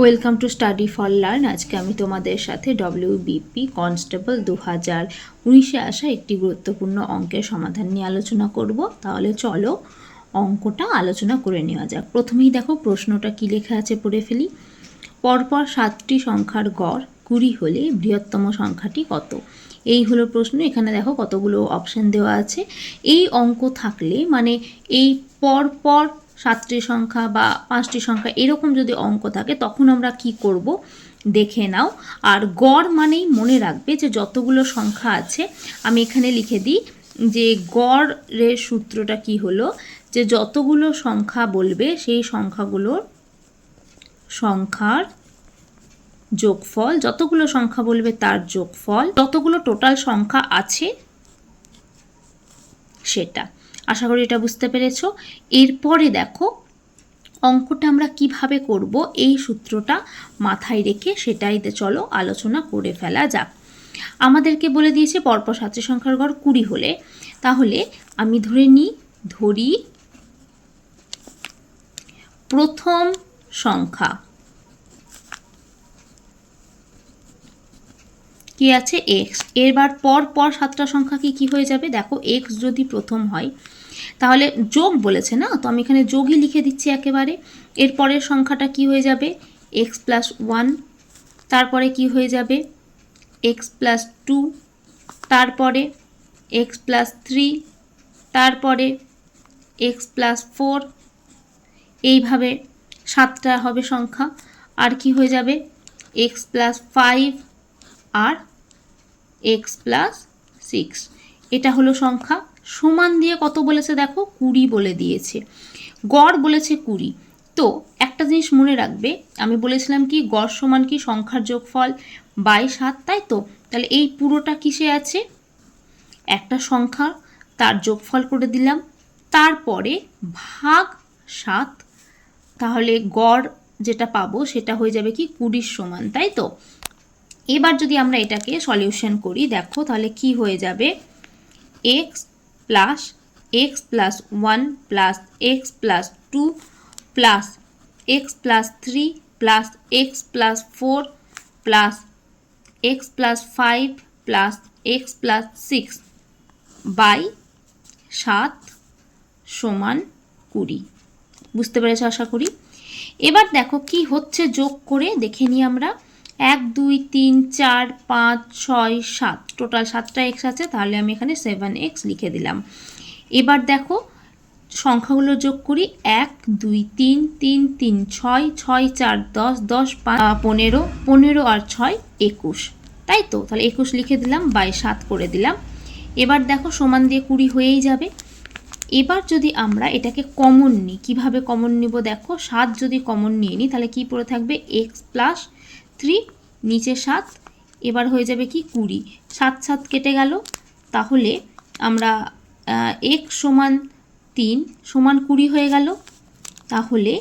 Welcome to study for learn আজকে আমি তোমাদের সাথে ডব্লিউবিপি কনস্টেবল দু হাজার উনিশে আসা একটি গুরুত্বপূর্ণ অঙ্কের সমাধান নিয়ে আলোচনা করব। তাহলে চলো অঙ্কটা আলোচনা করে নেওয়া যাক। প্রথমেই দেখো, প্রশ্নটা কী লেখা আছে পড়ে ফেলি। পরপর সাতটি সংখ্যার গড় কুড়ি হলে বৃহত্তম সংখ্যাটি কত? এই হলো প্রশ্ন। এখানে দেখো কতগুলো অপশান দেওয়া আছে। এই অঙ্ক থাকলে মানে এই পরপর সাতটি সংখ্যা বা পাঁচটি সংখ্যা এরকম যদি অঙ্ক থাকে, তখন আমরা কি করব? দেখে নাও। আর গড় মানেই মনে রাখবে যে যতগুলো সংখ্যা আছে, আমি এখানে লিখে দিই যে গড়ের সূত্রটা কি হলো? যে যতগুলো সংখ্যা বলবে, সেই সংখ্যাগুলোর সংখ্যার যোগফল, যতগুলো সংখ্যা বলবে তার যোগফল, যতগুলো টোটাল সংখ্যা আছে সেটা। আশা করি এটা বুঝতে পেরেছ। এরপরে দেখো, অঙ্কটা আমরা কীভাবে করব, এই সূত্রটা মাথায় রেখে সেটাই চলো, আলোচনা করে ফেলা যাক। আমাদেরকে বলে দিয়েছে পরপর সাতটি সংখ্যার গড় কুড়ি হলে। তাহলে আমি ধরে নিই ধরি প্রথম সংখ্যা। কি আছে? এক্স। এরবার পর পর সাতটা সংখ্যা কি কি হয়ে যাবে? দেখো, এক্স যদি প্রথম হয় তাহলে যোগ বলেছে না? তো আমি এখানে যোগই লিখে দিচ্ছি একেবারে। এরপরের সংখ্যাটা কি হয়ে যাবে? এক্স প্লাস ওয়ান তারপরে কি হয়ে যাবে? এক্স প্লাস টু তারপরে এক্স প্লাস থ্রি তারপরে এক্স প্লাস ফোর এইভাবে সাতটা হবে সংখ্যা। আর কি হয়ে যাবে? এক্স প্লাস ফাইভ আর এক্স প্লাস সিক্স এটা হলো সংখ্যা। সমান দিয়ে কত বলেছে দেখো? কুড়ি বলে দিয়েছে। গড় বলেছে কুড়ি। তো একটা জিনিস মনে রাখবে, আমি বলেছিলাম কি, গড় সমান কি সংখ্যার যোগফল? বাই সাত, তাই তো? তাহলে এই পুরোটা কিসে আছে? একটা সংখ্যা, তার যোগফল করে দিলাম। তারপরে ভাগ সাত, তাহলে গড় যেটা পাবো সেটা হয়ে যাবে কি কুড়ির সমান, তাই তো? এবার যদি আমরা এটাকে সলিউশন করি, দেখো তাহলে কি হয়ে যাবে? X plus X plus one plus X plus two plus X plus three plus X plus four plus X plus five plus X plus six by সাত সমান কুড়ি। বুঝতে পেরেছ আশা করি? এবার দেখো কি হচ্ছে যোগ করে দেখে নিই আমরা। এক, দুই, তিন, চার, পাঁচ, ছয়, সাত। টোটাল সাতটা এক্স আছে, তাহলে আমি এখানে সেভেন এক্স লিখে দিলাম। এবার দেখো, সংখ্যাগুলো যোগ করি। এক, দুই, তিন তিন তিন, ছয় ছয়, চার, দশ দশ, পাঁচ পনেরো পনেরো আর ছয়, একুশ। তাই তো? তাহলে একুশ লিখে দিলাম, বাই সাত করে দিলাম। এবার দেখো, সমান দিয়ে কুড়ি হয়েই যাবে। এবার যদি আমরা এটাকে কমন নিই, কীভাবে কমন নিব দেখো? সাত যদি কমন নিয়ে নিই, তাহলে কি পড়ে থাকবে? এক্স প্লাস থ্রি নিচে সাত, এবার হয়ে যাবে কি কুড়ি। সাত সাত কেটে গেল, তাহলে আমরা এক সমান তিন সমান কুড়ি হয়ে গেল। তাহলে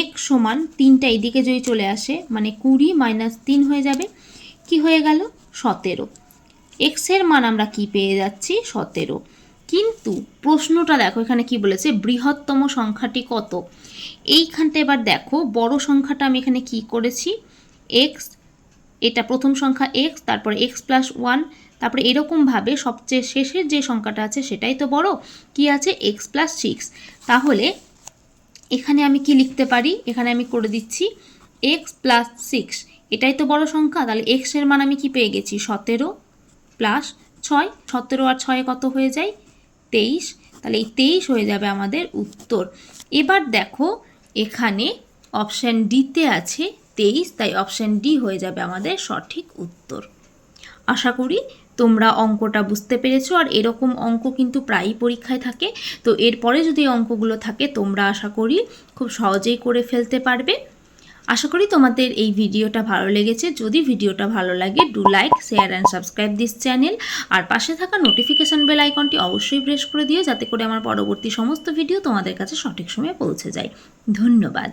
এক সমান তিনটা এদিকে যদি চলে আসে মানে কুড়ি মাইনাস তিন হয়ে যাবে, কি হয়ে গেল? সতেরো। এক্সের মান আমরা কি পেয়ে যাচ্ছি? সতেরো। কিন্তু প্রশ্নটা দেখো, এখানে কি বলেছে? বৃহত্তম সংখ্যাটি কত? এইখানটা এবার দেখো, বড় সংখ্যাটা আমি এখানে কি করেছি? এক্স এটা প্রথম সংখ্যা এক্স তারপরে এক্স প্লাস ওয়ান তারপরে এরকমভাবে সবচেয়ে শেষের যে সংখ্যাটা আছে সেটাই তো বড়, কি আছে? এক্স প্লাস সিক্স তাহলে এখানে আমি কি লিখতে পারি? এখানে আমি করে দিচ্ছি এক্স প্লাস সিক্স এটাই তো বড় সংখ্যা, তাহলে এক্সের মান আমি কি পেয়ে গেছি? সতেরো প্লাস ছয়। সতেরো আর ছয় কত হয়ে যায়? তেইশ। তাহলে এই তেইশ হয়ে যাবে আমাদের উত্তর। এবার দেখো, এখানে অপশান ডিতে আছে তেইশ, তাই অপশান ডি হয়ে যাবে আমাদের সঠিক উত্তর। আশা করি তোমরা অঙ্কটা বুঝতে পেরেছ, আর এরকম অঙ্ক কিন্তু প্রায়ই পরীক্ষায় থাকে। তো এরপরে যদি অঙ্কগুলো থাকে, তোমরা আশা করি খুব সহজেই করে ফেলতে পারবে। আশা করি তোমাদের এই ভিডিওটা ভালো লেগেছে। যদি ভিডিওটা ভালো লাগে do like share and subscribe this channel আর পাশে থাকা নোটিফিকেশান বেল আইকনটি অবশ্যই প্রেস করে দিও, যাতে করে আমার পরবর্তী সমস্ত ভিডিও তোমাদের কাছে সঠিক সময়ে পৌঁছে যায়। ধন্যবাদ।